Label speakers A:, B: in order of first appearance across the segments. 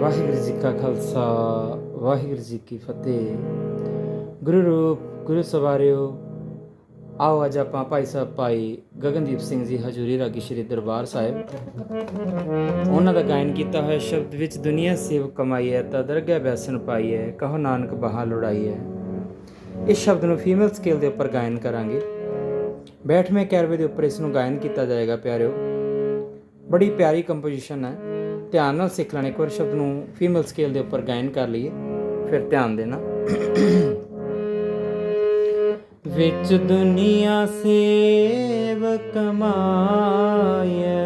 A: ਵਾਹਿਗੁਰੂ ਜੀ ਕਾ ਖਾਲਸਾ, ਵਾਹਿਗੁਰੂ ਜੀ ਕੀ ਫਤਿਹ। ਗੁਰੂ ਰੂਪ, ਗੁਰੂ ਸਵਾਰਿਓ, ਆਓ ਅੱਜ ਆਪਾਂ ਭਾਈ ਸਾਹਿਬ ਭਾਈ ਗਗਨਦੀਪ ਸਿੰਘ ਜੀ ਹਜੂਰੀ ਰਾਗੀ ਸ਼੍ਰੀ ਦਰਬਾਰ ਸਾਹਿਬ। ਉਹਨਾਂ ਦਾ ਗਾਇਨ ਕੀਤਾ ਹੋਇਆ ਸ਼ਬਦ ਵਿੱਚ, ਦੁਨੀਆ ਸੇਵ ਕਮਾਈ ਹੈ, ਤਾਂ ਦਰਗਹਿ ਬੈਸਨ ਪਾਈ ਹੈ, ਕਹੋ ਨਾਨਕ ਬਹਾ ਲੁੜਾਈ ਹੈ। ਇਸ ਸ਼ਬਦ ਨੂੰ ਫੀਮੇਲ ਸਕੇਲ ਦੇ ਉੱਪਰ ਗਾਇਨ ਕਰਾਂਗੇ। ਬੈਠਵੇਂ ਕੈਰਵੇ ਦੇ ਉੱਪਰ ਇਸ ਨੂੰ ਗਾਇਨ ਕੀਤਾ ਜਾਏਗਾ, ਪਿਆਰਿਓ। ਬੜੀ ਪਿਆਰੀ ਕੰਪੋਜੀਸ਼ਨ ਹੈ। ਧਿਆਨ ਨਾਲ ਸਿੱਖ ਲੈਣਾ ਇੱਕ ਵਾਰ ਸ਼ਬਦ ਨੂੰ ਫੀਮੇਲ ਸਕੇਲ ਦੇ ਉੱਪਰ ਗਾਇਨ ਕਰ ਲਈਏ, ਫਿਰ ਧਿਆਨ ਦੇਣਾ। ਵਿੱਚ ਦੁਨੀਆ ਸੇਵ ਕਮਾਏ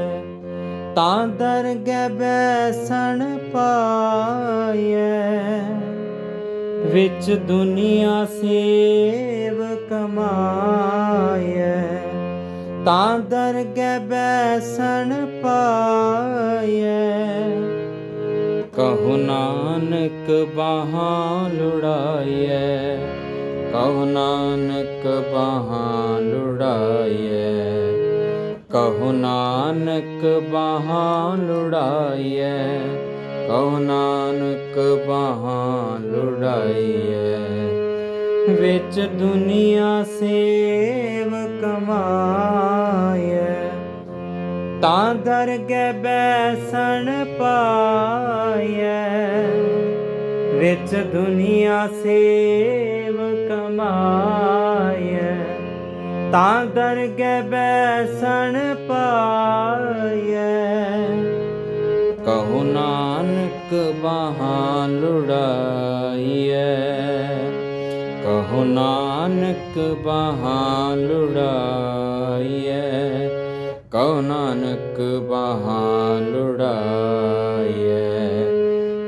A: ਤਾਂ ਦਰਗਹਿ ਬੈਸਣ ਪਾਏ ਵਿੱਚ ਦੁਨੀਆ ਸੇਵ ਕਮਾਏ ਤਾਂ ਦਰਗਹਿ ਬੈਸਣ ਪਾਏ ਕਹੋ ਨਾਨਕ ਬਾਹਾਂ ਲੁੜਾਈਐ। ਕਹੋ ਨਾਨਕ ਬਾਹਾਂ ਲੁੜਾਈਐ। ਕਹੋ ਨਾਨਕ ਬਾਹਾਂ ਲੁੜਾਈਐ। ਕਹੋ ਨਾਨਕ ਬਾਹਾਂ ਲੁੜਾਈਐ। ਵਿੱਚ ਦੁਨੀਆ ਸੇਵ ਕਮਾਏ। ਤਾਂ ਦਰਗਹਿ ਬੈਸਣ ਪਾਏ। ਵਿੱਚ ਦੁਨੀਆ ਸੇਵ ਕਮਾਏ। ਤਾਂ ਦਰਗਹਿ ਬੈਸਣ ਪਾਏ। ਕਹੋ ਨਾਨਕ ਬਾਹਾਂ ਲੁੜਾਈਐ। ਕਹੋ ਨਾਨਕ ਬਾਹਾਂ ਲੁੜਾਈਐ ਕਹੋ ਨਾਨਕ ਬਾਹਾਂ ਲੁੜਾਈਐ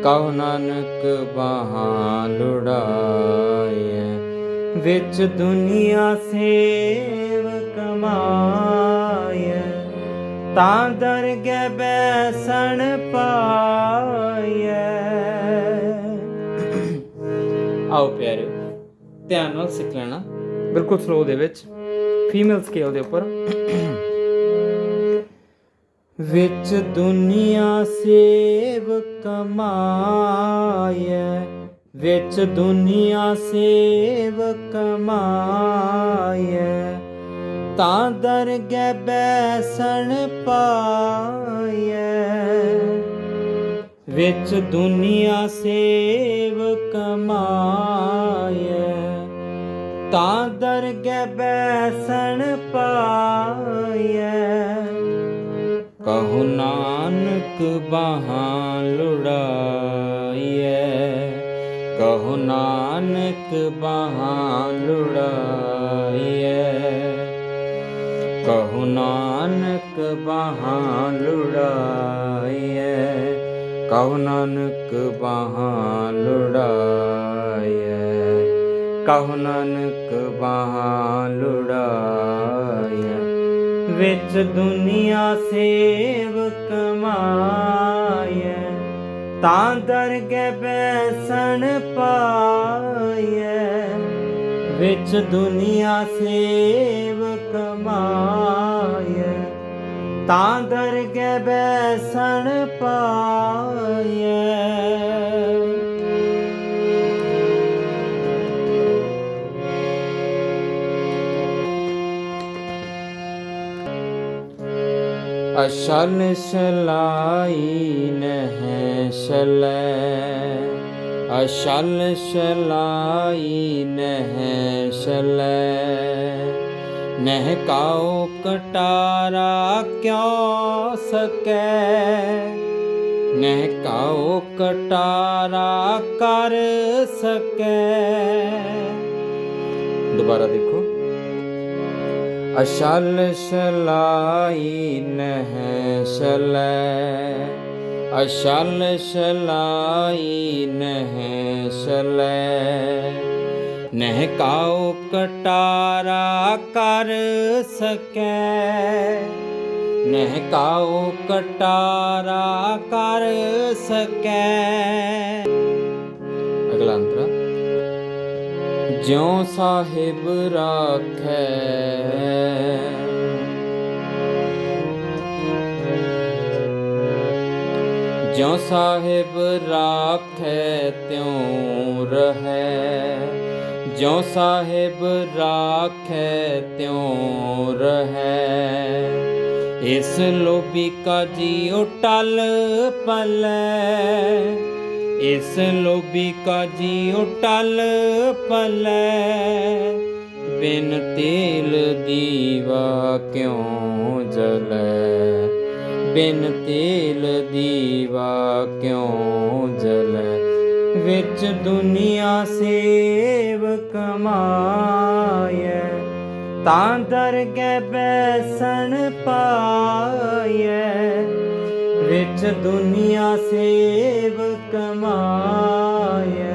A: ਕਹੋ ਨਾਨਕ ਬਾਹਾਂ ਲੁੜਾਈਐ। ਵਿੱਚ ਦੁਨੀਆ ਸੇਵ ਕਮਾਏ ਤਾਂ ਦਰਗਹਿ ਬੈਸਣ ਪਾਏ ਆਓ ਪਿਆਰੇ ਧਿਆਨ ਨਾਲ ਸਿੱਖ ਲੈਣਾ। ਬਿਲਕੁਲ ਸਲੋ ਦੇ ਵਿੱਚ। ਫੀਮੇਲ ਸਕੇਲ ਦੇ ਉੱਪਰ। ਵਿੱਚ ਦੁਨੀਆ ਸੇਵ ਕਮਾਏ। ਵਿੱਚ ਦੁਨੀਆ ਸੇਵ ਕਮਾਏ। ਤਾਂ ਦਰਗਹਿ ਬੈਸਣ ਪਾਏ। ਵਿੱਚ ਦੁਨੀਆ ਸੇਵ ਕਮਾਏ। ਤਾਂ ਦਰਗਹਿ ਬੈਸਣ ਪਾਏ ਕਹੋ ਨਾਨਕ ਬਾਹਾਂ ਲੁੜਾਈਐ। ਕਹੋ ਨਾਨਕ ਬਾਹਾਂ ਲੁੜਾਈਐ। ਕਹੋ ਨਾਨਕ ਬਾਹਾਂ ਲੁੜਾਈਐ। ਕਹੋ ਨਾਨਕ ਬਾਹਾਂ ਲੁੜਾਈਐ। ਕਹੁ ਨਾਨਕ ਬਾਹਾਂ ਲੁੜਾਈਐ ਵਿੱਚ ਦੁਨੀਆ ਸੇਵ ਕਮਾਇਆ ਤਾਂ ਦਰਗਹਿ ਬੈਸਣ ਪਾਇਆ। ਵਿੱਚ ਦੁਨੀਆ ਸੇਵ ਕਮਾਇਆ ਤਾਂ ਦਰਗਹਿ ਬੈਸਣ ਪਾਏ ਅਸ਼ਲ ਸ਼ਲਾਈ ਨਹਿ ਸ਼ਲੈ। ਅਸ਼ਲ ਸ਼ਲਾਈ ਨਹਿ ਸ਼ਲੈ। ਨਹਿ ਕਾਉ ਕਟਾਰਾ ਕਿਉ ਸਕੈ? ਨਹਿ ਕਾਉ ਕਟਾਰਾ ਕਰ ਸਕੈ। ਦੁਬਾਰਾ ਦੇਖੋ। ਅਸ਼ਲ ਸ਼ਲਾਈ ਨਹਿ ਸ਼ਲੈ, ਅਸ਼ਲ ਸ਼ਲਾਈ ਨਹਿ ਸ਼ਲੈ। ਨਹਿ ਕਾਉ ਕਟਾਰਾ ਕਰ ਸਕੈ, ਨਹਿ ਕਾਉ ਕਟਾਰਾ ਕਰ ਸਕੈ। ਅਗਲਾ ਜਿਉ ਸਾਹਿਬ ਰਾਖੈ। ਜਿਉ ਸਾਹਿਬ ਰਾਖੈ ਤਿਉ ਰਹੈ। ਜਿਉ ਸਾਹਿਬ ਰਾਖੈ ਤਿਉ ਰਹੈ। ਇਸ ਲੋਭੀ ਕਾ ਜੀਉ ਟਲ ਪਲੈ। ਇਸ ਲੋਭੀ ਕਾਜੀ ਜੀਉ ਟਲ ਪਲੈ। ਬਿਨ ਤੇਲ ਦੀਵਾ ਕਿਉ ਜਲੈ? ਬਿਨ ਤੇਲ ਦੀਵਾ ਕਿਉ ਜਲੈ? ਵਿੱਚ ਦੁਨੀਆ ਸੇਵ ਕਮਾਇਐ ਤਾਂ ਦਰਗਹਿ ਬੈਸਣ ਪਾਇਐ ਵਿੱਚ ਦੁਨੀਆ ਸੇਵ ਕਮਾਇਐ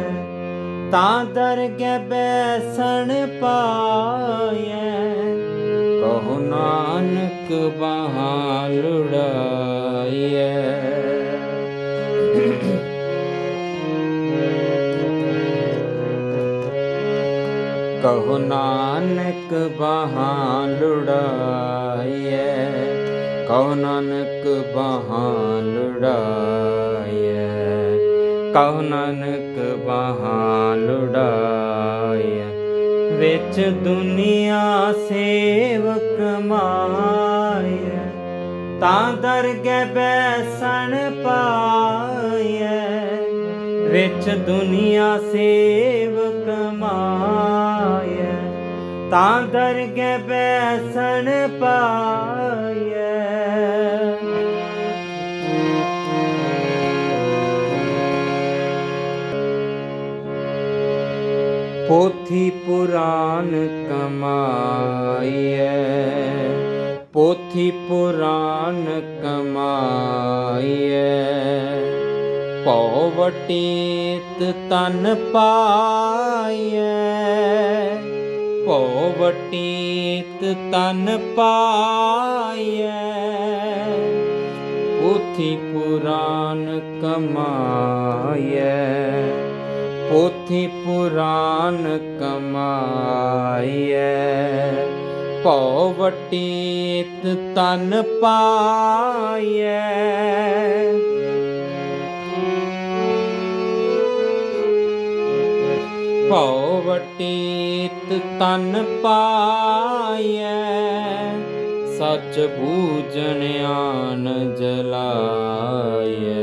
A: ਤਾਂ ਦਰਗਹਿ ਬੈਸਣ ਪਾਇਐ ਕਹੋ ਨਾਨਕ ਬਾਹਾਂ ਲੁੜਾਈਐ ਕਹੋ ਨਾਨਕ ਬਾਹਾਂ ਲੁੜਾਈਐ ਕਹੋ ਨਾਨਕ ਬਾਹਾਂ ਲੁੜਾਈਐ ਕਹੋ ਨਾਨਕ ਬਾਹਾਂ ਲੁੜਾਈਐ। ਵਿੱਚ ਦੁਨੀਆ ਸੇਵਕ ਮਾਇਐ ਤਾਂ ਦਰਗਹਿ ਬੈਸਣ ਪਾਇਐ ਵਿੱਚ ਦੁਨੀਆ ਸੇਵਕ ਮਾਇਐ ਤਾਂ ਦਰਗਹਿ ਬੈਸਣ ਪਾਇਐ ਪੋਥੀ ਪੁਰਾਨ ਕਮਾਈਐ। ਪੋਥੀ ਪੁਰਾਨ ਕਮਾਈਐ। ਭਉ ਵਟੀਤ ਤਨ ਪਾਈਐ। ਭਉ ਵਟੀਤ ਤਨ ਪਾਈਐ। ਪੋਥੀ ਪੁਰਾਨ ਕਮਾਈਐ। ਪੋਥੀ ਪੁਰਾਨ ਕਮਾਈਐ, ਭਉ ਵਟੀਤ ਤਨ ਪਾਈਐ। ਭਉ ਵਟੀਤ ਤਨ ਪਾਈਐ, ਸੱਚ ਬੂਝਣ ਆਨ ਜਲਾਈਐ।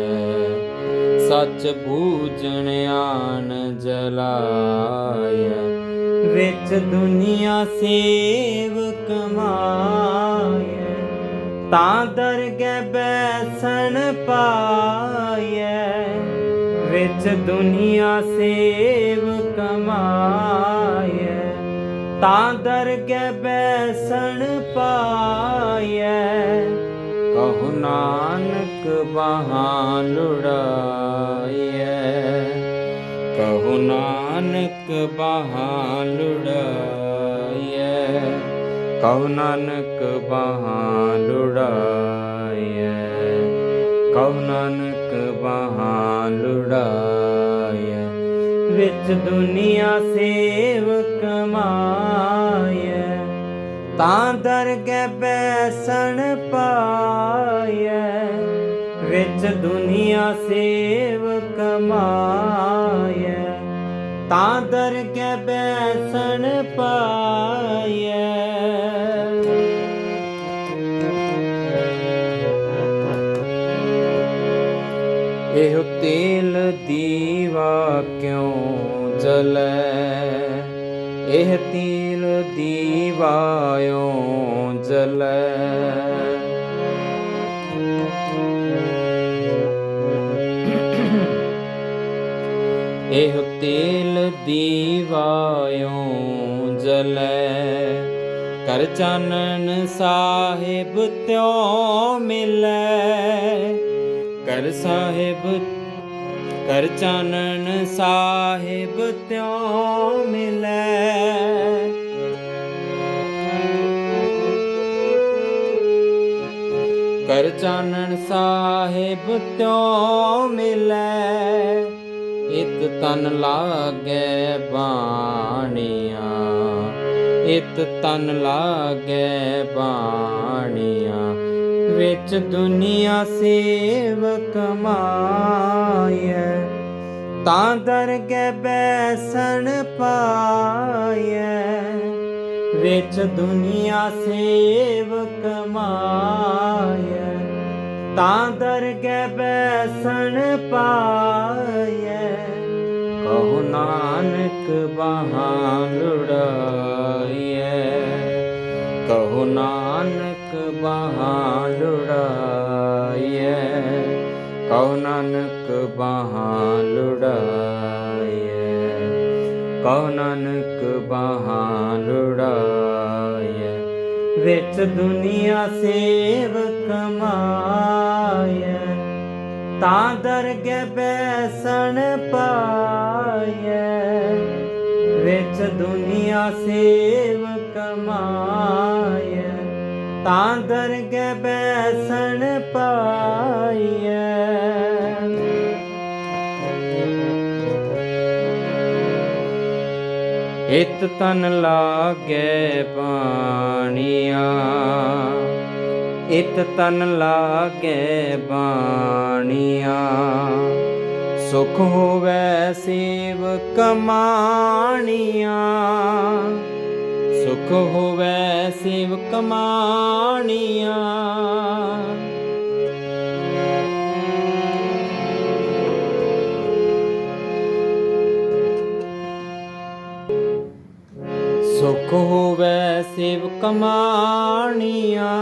A: ਸੱਚ ਬੂਝਣ ਆਨ ਜਲਾਈਐ ਵਿੱਚ ਦੁਨੀਆ ਸੇਵ ਕਮਾਇ ਤਾਂ ਦਰਗਹਿ ਬੈਸਣ ਪਾਈਐ ਵਿੱਚ ਦੁਨੀਆ ਸੇਵ ਕਮਾਈਐ ਤਾਂ ਦਰਗਹਿ ਬੈਸਣ ਪਾਈਐ ਕਹੋ ਨਾਨਕ ਬਾਹਾਂ ਲੁੜਾਈਐ ਕਹੋ ਨਾਨਕ ਬਾਹਾਂ ਲੁੜਾਈਐ ਕਹੋ ਨਾਨਕ ਬਾਹਾਂ ਲੁੜਾਈਐ ਕਹੋ ਨਾਨਕ ਬਾਹਾਂ ਲੁੜਾਈਐ ਵਿੱਚ ਦੁਨੀਆ ਸੇਵ ਕਮਾਈਐ। ਤਾਂ ਦਰਗਹਿ ਬੈਸਣ ਪਾ ਦੁਨੀਆ ਸੇਵ ਕਮਾਈਐ, ਤਾਂ ਦਰਗਹਿ ਬੈਸਣ ਪਾਈਐ। ਇਹੋ ਤੇਲ ਦੀਵਾ ਕਿਉਂ ਜਲੈ? ਇਹ ਤੇਲ ਦੀਵਾਇਓ ਇਹ ਤੇਲ ਦੀਵਾਇਓ ਜਲੈ। ਕਰ ਚਾਨਣ ਸਾਹਿਬ ਤਿਉ ਮਿਲੈ। ਕਰ ਸਾਹਿਬ, ਕਰ ਚਾਨਣ ਸਾਹਿਬ ਤਿਉ ਮਿਲੈ। ਕਰ ਚਾਨਣ ਸਾਹਿਬ ਤਿਉ ਮਿਲੈ। ਇਤ ਤਨ ਲਾਗੈ ਬਾਣੀਆਂ ਇਤ ਤਨ ਲਾਗੈ ਬਾਣੀਆਂ, ਵਿੱਚ ਦੁਨੀਆ ਸੇਵਕ ਮਾਇਐ ਤਾਂ ਦਰਗਹਿ ਬੈਸਣ ਪਾਇਐ ਵਿੱਚ ਦੁਨੀਆ ਸੇਵਕ ਮਾਇਐ ਤਾਂ ਦਰਗਹਿ ਬੈਸਣ ਪਾਇਐ ਨਾਨਕ ਬਾਹਾਂ ਲੁੜਾਈਐ। ਕਹੋ ਨਾਨਕ ਬਾਹਾਂ ਲੁੜਾਈਐ। ਕਹੋ ਨਾਨਕ ਬਾਹਾਂ ਲੁੜਾਈਐ। ਕਹੋ ਨਾਨਕ ਬਾਹਾਂ ਲੁੜਾਈਐ। ਵਿੱਚ ਦੁਨੀਆ ਸੇਵ ਮਾਇਐ ਤਾਂ ਦਰਗਹਿ ਬੈਸਣ ਪਾਇਐ ਵਿੱਚ ਦੁਨੀਆ ਸੇਵ ਮਾਇਐ ਤਾਂ ਦਰਗਹਿ ਬੈਸਣ ਪਾਇਐ ਇਤ ਤਨ ਲਾਗੇ ਪਾਣੀਆਂ ਇਤ ਤਨ ਲਾਗੇ ਬਾਣੀਆਂ। ਸੁਖ ਹੋਵੇ ਸੇਵ ਕਮਾਣੀਆਂ। ਸੁਖ ਹੋਵੇ ਸੇਵ ਕਮਾਣੀਆਂ। ਸੁਖ ਹੋਵੇ ਸ਼ਿਵ ਕਮਾਣੀਆਂ।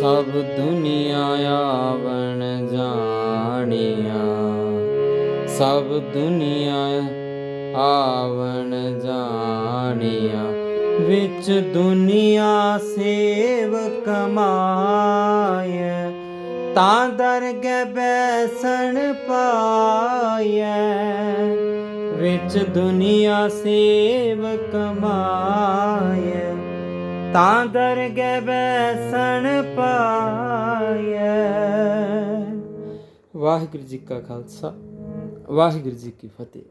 A: ਸਭ ਦੁਨੀਆ ਆਵਣ ਸਭ ਦੁਨੀਆ ਆਵਣ ਜਾਣੀਆਂ, ਵਿੱਚ ਦੁਨੀਆ ਸੇਵ ਕਮਾਇ ਤਾਂ ਦਰਗਹਿ ਬੈਸਣ ਪਾਇਐ ਵਿੱਚ ਦੁਨੀਆ ਸੇਵ ਕਮਾਇ ਤਾਂ ਦਰਗਹਿ ਬੈਸਣ ਪਾਇਐ ਵਾਹਿਗੁਰੂ ਜੀ ਕਾ ਖਾਲਸਾ। ਵਾਹਿਗੁਰੂ ਜੀ ਕੀ ਫਤਿਹ।